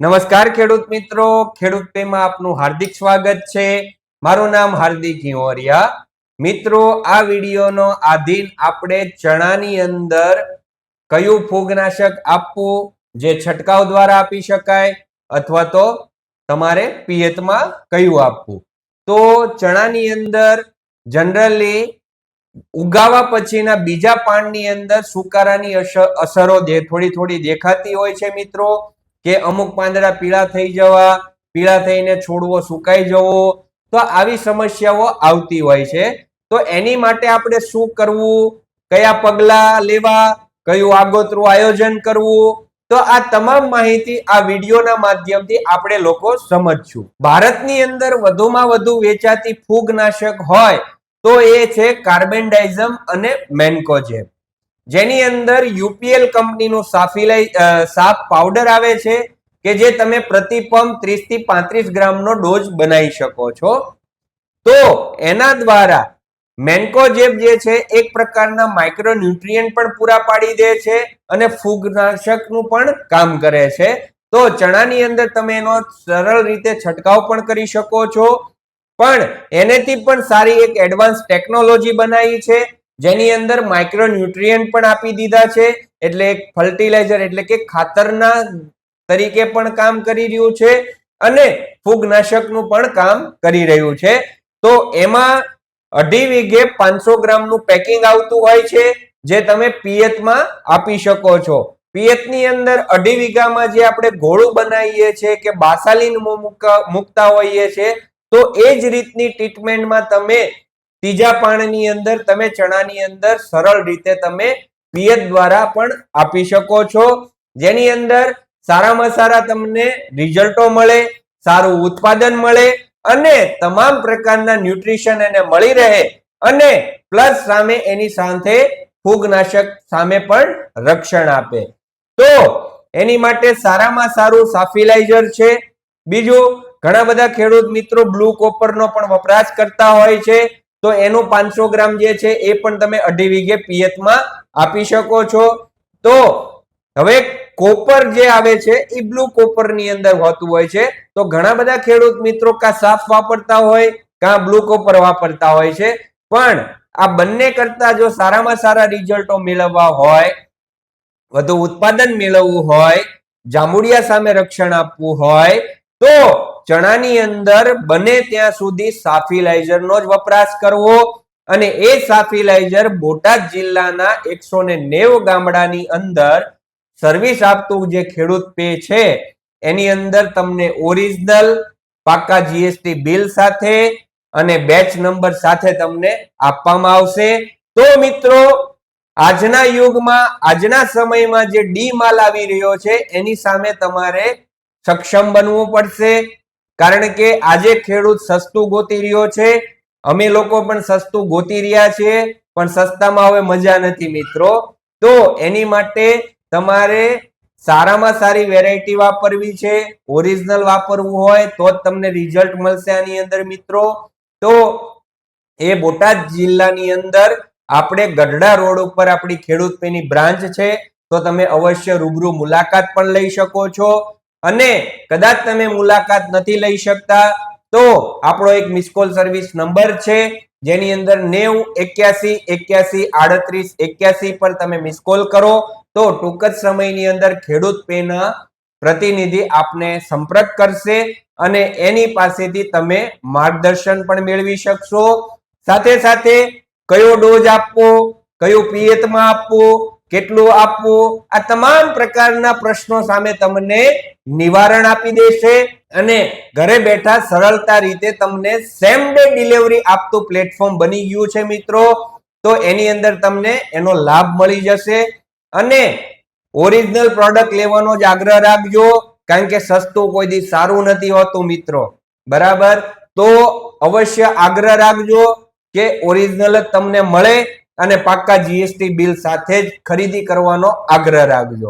નમસ્કાર ખેડૂત મિત્રો. ખેડૂત પેમાં આપનું હાર્દિક સ્વાગત છે. મારું નામ હાર્દિક હિંવરિયા. મિત્રો, આ વિડીયોનો આધીન આપણે ચણાની અંદર કયું ફૂગનાશક આપવું, જે છંટકાવ દ્વારા આપી શકાય, અથવા તો તમારે પિયતમાં કયું આપવું. તો ચણાની અંદર જનરલી ઉગાવા પછીના બીજા પાનની અંદર સુકારાની અસર- થોડી થોડી દેખાતી હોય છે મિત્રો. કે અમુક પાંદડા પીળા થઈ જવા, પીળા થઈને છોડવો સુકાઈ જવો, તો આવી સમસ્યાઓ આવતી હોય છે. તો એની માટે આપણે શું કરવું? કયા પગલા લેવા? કયું આગોતરું આયોજન કરવું? તો આ તમામ માહિતી આ વિડીયોના માધ્યમથી આપણે લોકો સમજશું. ભારતની અંદર વધુમાં વધુ વેચાતી ફૂગનાશક હોય તો એ છે કાર્બેન્ડાઇઝમ અને મેન્કોજેબ જેની અંદર યુપીએલ કંપનીનું સાફિલાઈ સાફ પાવડર આવે છે કે જે તમે પ્રતિ પંપ ત્રીસથી પાંત્રીસ ગ્રામનો ડોઝ બનાવી શકો છો. તો એના દ્વારા મેન્કોજેબ જે છે એક પ્રકારના માઇક્રોન્યુટ્રિયન્ટ પણ પૂરા પાડી દે છે અને ફૂગનાશકનું પણ કામ કરે છે. તો ચણાની અંદર તમે એનો સરળ રીતે છંટકાવ પણ કરી શકો છો. પણ એનેથી પણ સારી એક એડવાન્સ ટેકનોલોજી બનાવી છે. જેની અંદર માઇક્રોન્યુટ્રિયન્ટ પણ આપી દીધા છે, એટલે ફર્ટિલાઇઝર એટલે કે ખાતરના તરીકે પણ કામ કરી રહ્યું છે અને ફૂગનાશકનું પણ કામ કરી રહ્યું છે. તો એમાં અઢી વીઘે પાંચસો ગ્રામનું પેકિંગ આવતું હોય છે, જે તમે પિયતમાં આપી શકો છો. પિયતની અંદર અઢી વીઘામાં જે આપણે ઘોળું બનાવીએ છીએ કે બાસાલીન મૂક- મૂકતા હોઈએ છીએ તો એ જ રીતની ટ્રીટમેન્ટમાં તમે ત્રીજા પાણીની અંદર તમે ચણાની અંદર સરળ રીતે તમે પિયત દ્વારા પણ આપી શકો છો. જેની અંદર સારામાં સારા તમને રિઝલ્ટો મળે, સારું ઉત્પાદન મળે અને તમામ પ્રકારના ન્યુટ્રિશન એને મળી રહે અને પ્લસ સામે એની સાથે ફૂગનાશક સામે પણ રક્ષણ આપે. તો એની માટે સારામાં સારું સાફિલાઇઝર છે. બીજું, ઘણા બધા ખેડૂત મિત્રો બ્લુ કોપરનો પણ વપરાશ કરતા હોય છે. તો એનું પાંચસો ગ્રામ જે છે એ પણ તમે અઢી વીઘે પિયતમાં આપી શકો છો. તો હવે કોપર જે આવે છે, એ બ્લુ કોપરની અંદર હોતું હોય છે. તો ઘણા બધા ખેડૂત મિત્રો કા સાફ વાપરતા હોય, કા બ્લુ કોપર વાપરતા હોય છે. પણ આ બંને કરતા જો સારામાં સારા રિઝલ્ટો મેળવવા હોય, વધુ ઉત્પાદન મેળવવું હોય, જાંબુડિયા સામે રક્ષણ આપવું હોય, તો ચણાની અંદર બને ત્યાં સુધી સાફિલાઇઝરનો જ વપરાશ કરવો અને એ સાફિલાઇઝર બોટાદ જિલ્લાના એકસો ને નેવ ગામડાની અંદર સર્વિસ આપતું જે ખેડૂત પે છે, એની અંદર તમને ઓરિજિનલ પાકા જીએસટી બિલ સાથે અને બેચ નંબર સાથે તમને આપવામાં આવશે. તો મિત્રો, આજના યુગમાં, આજના સમયમાં જે ડી માલ આવી રહ્યો છે, એની સામે તમારે સક્ષમ બનવું પડશે. કારણ કે આજે ખેડૂત સસ્તું ગોતી રહ્યો છે. અમે લોકો પણ સસ્તું ગોતી રહ્યા છીએ, પણ સસ્તામાં હવે મજા નથી મિત્રો. તો એની માટે તમારે સારામાં સારી વેરાયટી વાપરવી છે ઓરિજિનલ વાપરવું હોય તો જ તમને રિઝલ્ટ મળશે આની અંદર મિત્રો. તો એ બોટાદ જિલ્લાની અંદર આપણે ગઢડા રોડ ઉપર આપણી ખેડૂત બ્રાન્ચ છે, તો તમે અવશ્ય રૂબરૂ મુલાકાત પણ લઈ શકો છો. અને કદાચ તમે મુલાકાત નથી લઈ શકતા, તો આપણો એક મિસકોલ સર્વિસ નંબર છે, જેની અંદર નેવું, એક્યાસી એક્યાસી, આડત્રીસ, એક્યાસી પર તમે મિસકોલ કરો. તો ટૂંક જ સમયની અંદર ખેડૂત પેના પ્રતિનિધિ આપને સંપર્ક કરશે અને એની પાસેથી તમે માર્ગદર્શન પણ મેળવી શકશો. સાથે સાથે કયો ડોઝ આપવો, કયું પિયતમાં આપવું કેટલું આપવું? આ તમામ પ્રકારના પ્રશ્નો સામે તમને નિવારણ આપી દેશે અને ઘરે બેઠા સરળતા રીતે તમને સેમ ડે ડિલિવરી આપતું પ્લેટફોર્મ બની ગયું છે મિત્રો. તો એની અંદર તમને એનો લાભ મળી જશે અને ઓરિજિનલ પ્રોડક્ટ લેવાનો જ આગ્રહ રાખજો, કારણ કે સસ્તું કોઈ દી સારું નથી હોતું મિત્રો. બરાબર? તો અવશ્ય આગ્રહ રાખજો કે ઓરિજિનલ જ તમને મળે અને પાક્કા જીએસટી બિલ સાથે જ ખરીદી કરવાનો આગ્રહ રાખજો.